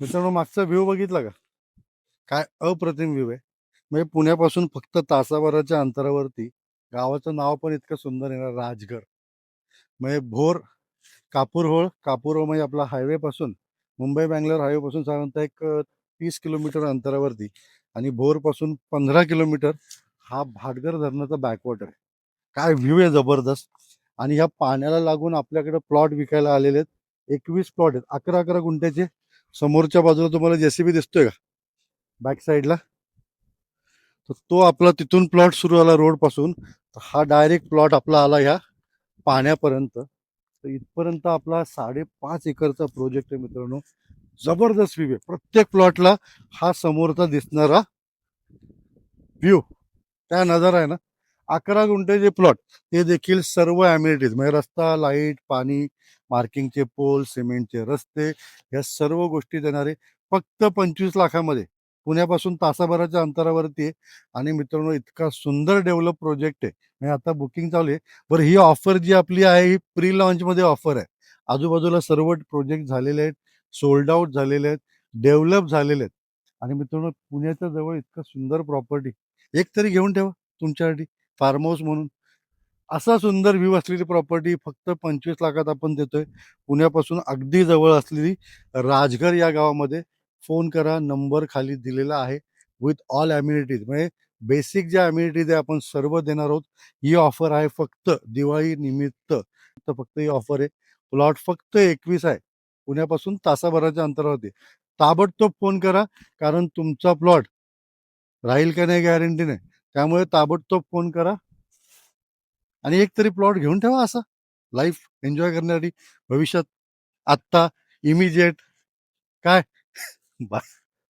मित्रांनो मागचा व्ह्यू बघितला का? काय अप्रतिम व्ह्यू आहे. म्हणजे पुण्यापासून फक्त तासाभराच्या अंतरावरती गावाचं नाव पण इतकं सुंदर येणार राजगड. म्हणजे भोर कापूरहोळ कापूरहोळ म्हणजे आपला हायवे पासून मुंबई बँगलोर हायवे पासून साधारणतः एक तीस किलोमीटर अंतरावरती आणि भोरपासून पंधरा किलोमीटर हा भाटगर धरणाचा बॅकवॉटर आहे. काय व्ह्यू आहे जबरदस्त. आणि ह्या पाण्याला लागून आपल्याकडे प्लॉट विकायला आलेले आहेत. एकवीस प्लॉट आहेत. अकरा अकरा गुंठ्याचे समोरच्या बाजूला तुम्हाला जेसीबी दिसतोय का? बॅक साईडला तर तो आपला तिथून प्लॉट सुरू आला रोडपासून. तर हा डायरेक्ट प्लॉट आपला आला ह्या पाण्यापर्यंत. तर इथपर्यंत आपला साडेपाच एकरचा प्रोजेक्ट आहे मित्रांनो. जबरदस्त व्ह्यू आहे. प्रत्येक प्लॉटला हा समोरचा दिसणारा व्ह्यू त्या नजारा आहे ना? अकरा गुंठेचे प्लॉट ते देखील सर्व ॲम्युनिटीज म्हणजे रस्ता लाइट पाणी मार्किंगचे पोल सिमेंटचे रस्ते या सर्व गोष्टी देणारे फक्त पंचवीस लाखामध्ये. पुण्यापासून तासाभराच्या अंतरावरती आहे. आणि मित्रांनो इतका सुंदर डेव्हलप प्रोजेक्ट आहे. म्हणजे आता बुकिंग चालू आहे. बरं ही ऑफर जी आपली आहे ही प्री लॉन्चमध्ये ऑफर आहे. आजूबाजूला सर्व प्रोजेक्ट झालेले आहेत. सोल्ड आउट झालेले आहेत. डेव्हलप झालेले आहेत. आणि मित्रांनो पुण्याच्या जवळ इतकं सुंदर प्रॉपर्टी एक तरी घेऊन ठेवा तुमच्यासाठी. फार्म हाऊस म्हणून. असा सुंदर व्ह्यू असलेली प्रॉपर्टी फक्त पंचवीस लाखात आपण देतोय. पुण्यापासून अगदी जवळ असलेली राजघर या गावामध्ये फोन करा नंबर खाली दिलेला आहे. विथ ऑल ॲम्युनिटीज म्हणजे बेसिक ज्या ॲम्युनिटीज आहे आपण सर्व देणार आहोत ही ऑफर आहे फक्त दिवाळी निमित्त. तर फक्त ही ऑफर आहे. प्लॉट फक्त एकवीस आहे. पुण्यापासून तासाभराच्या अंतरावरती. ताबडतोब फोन करा कारण तुमचा प्लॉट राहील का नाही गॅरंटी नाही. त्यामुळे ताबडतोब फोन करा. आणि एक तरी प्लॉट घेऊन ठेवा असा. लाईफ एन्जॉय करण्यासाठी. भविष्यात आत्ता इमिजिएट काय? बाय